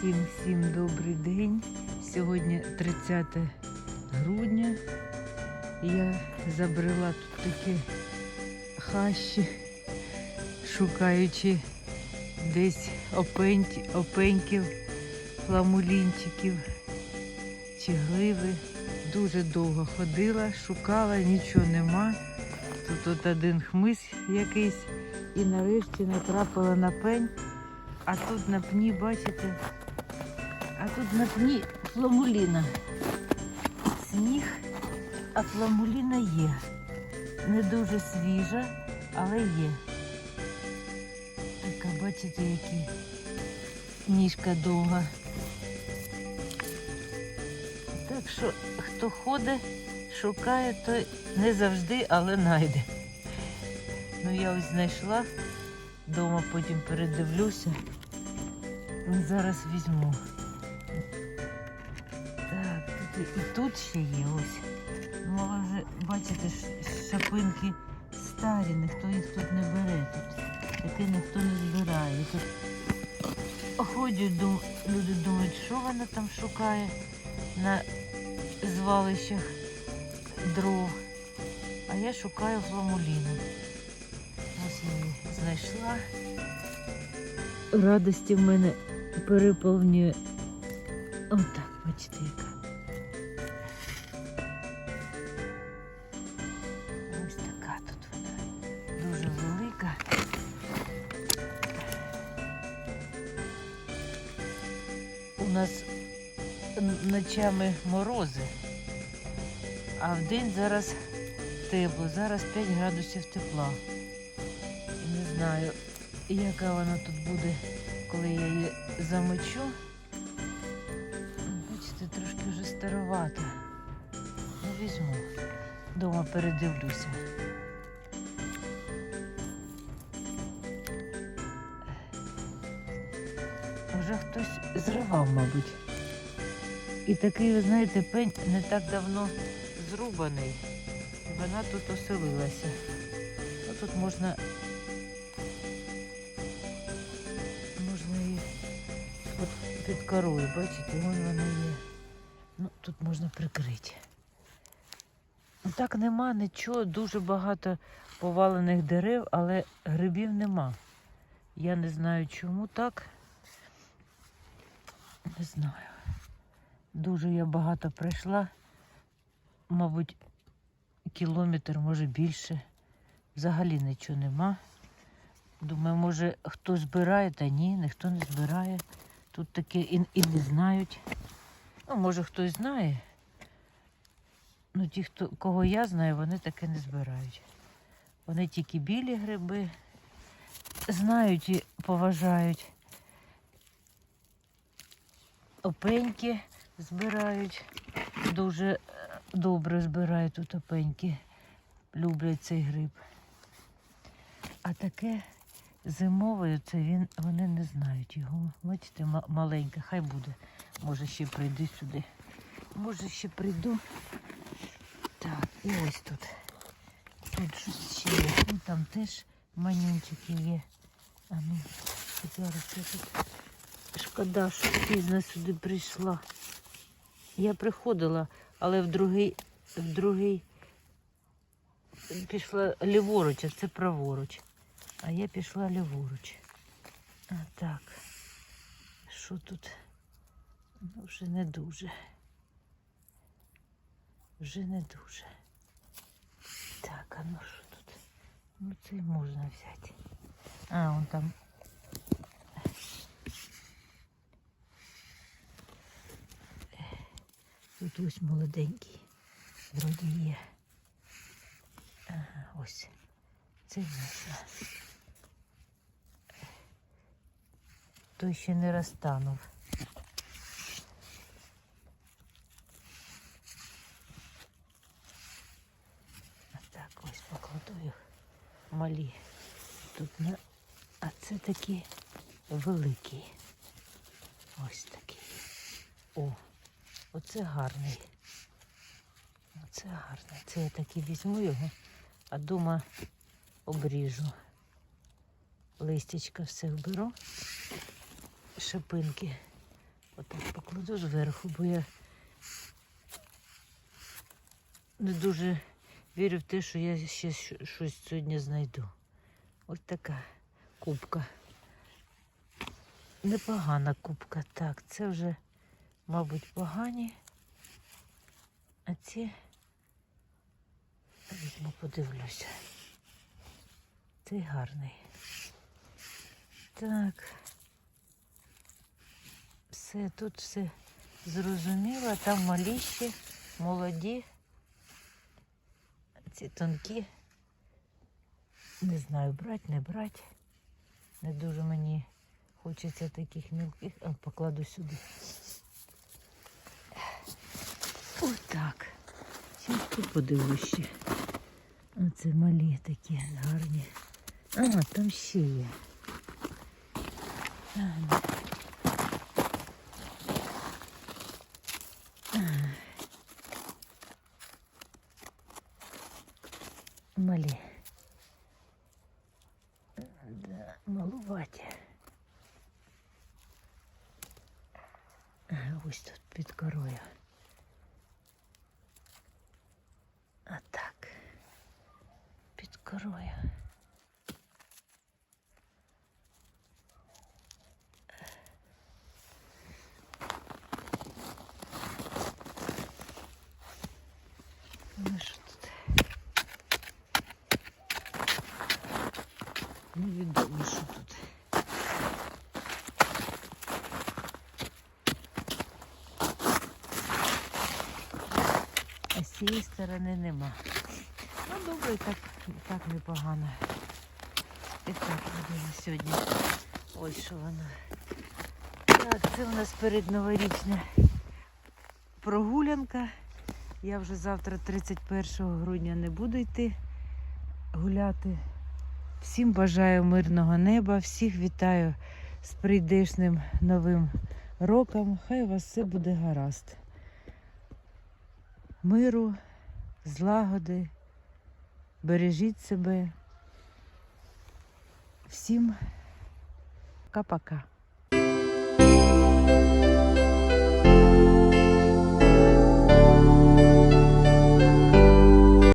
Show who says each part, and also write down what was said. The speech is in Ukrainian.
Speaker 1: Всім всім добрий день. Сьогодні 30 грудня. Я забрела тут такі хащі, шукаючи десь опеньки, опеньків, фламулінчиків чи гливи. Дуже довго ходила, шукала, нічого нема. Тут от один хмис якийсь і нарешті натрапила на пень. А тут на пні, бачите, а тут на пні фламуліна. Сніг, а фламуліна є. Не дуже свіжа, але є. Така, бачите, які ніжка довга. Так що, хто ходить, шукає, то не завжди, але знайде. Ну я ось знайшла. Дома потім передивлюся. Зараз візьму. І, тут ще є ось. Ну, але вже, бачите, шапинки старі, ніхто їх тут не бере. Тут таке ніхто не збирає. Тут ходять, дум- люди думають, що вона там шукає на звалищах дров. А я шукаю фламуліну. Ось її знайшла. Радості в мене переповнює. Отак, бачите, яка. Ночами морози, а в день зараз тепло, зараз 5 градусів тепла. Не знаю, яка вона тут буде, коли я її замочу. Бачите, трошки вже старовата. Ну, візьму. Дома передивлюся. Вже хтось зривав, мабуть. І такий, ви знаєте, пень не так давно зрубаний. Вона тут оселилася. Ну, тут можна можна її от під корою, бачите, вон вона є. Ну, тут можна прикрити. Ну, Так нема нічого, дуже багато повалених дерев, але грибів нема. Я не знаю, чому так. Не знаю. Дуже я багато прийшла. Мабуть, кілометр, може більше. Взагалі нічого нема. Думаю, може хтось збирає, та ні, ніхто не збирає. Тут таке і, і не знають. Ну, може, хтось знає. Ну, ті, хто, кого я знаю, вони таке не збирають. Вони тільки білі гриби знають і поважають. Опеньки збирають. Дуже е, добре збирають тут опеньки. Люблять цей гриб. А таке зимове, це він, вони не знають його. Бачите, ма- маленьке, хай буде. Може ще прийду сюди. Може ще прийду. Так, і ось тут. Тут щось ще є. Ну, там теж манюнчики є. А ну, зараз я тут. Шкода, що пізно сюди прийшла. Я приходила, але в другий, в другий пішла ліворуч, а це праворуч. А я пішла ліворуч. А так. Що тут? Ну, вже не дуже. Вже не дуже. Так, а ну що тут? Ну це можна взяти. А, он там. Тут ось молоденький. Вроді є. Ага, ось. Це знайшла. Той ще не розтанув. А так ось покладу їх малі. Тут на... А це такі великі. Ось такі. О, оце гарний. Оце гарний. Це я таки візьму його, а дома обріжу. Листячка все вберу, шипинки Отак покладу зверху, бо я не дуже вірю в те, що я ще щось сьогодні знайду. Ось така кубка. Непогана кубка. Так, це вже, мабуть, погані. А ці візьму, подивлюся. Цей гарний. Так. Все, тут все зрозуміло. Там маліші, молоді. Ці тонкі. Не знаю, брать, не брать. Не дуже мені хочеться таких мілких. А, покладу сюди. Отак. Зараз тут подивлюсь ще. Оце малі такі гарні. А, там ще є. Ага. Малі. Да, малуваті. Ага, Ось тут під корою. Корою. Ну що тут? Невідомо, що тут. А з цієї сторони нема. Ну добре, так, так непогано. І так буде на сьогодні. Ось що воно. Так, це у нас передноворічна прогулянка. Я вже завтра, 31 грудня, не буду йти гуляти. Всім бажаю мирного неба, всіх вітаю з прийдешним новим роком. Хай у вас все буде гаразд. Миру, злагоди, бережіть себе. Всім пока-пока.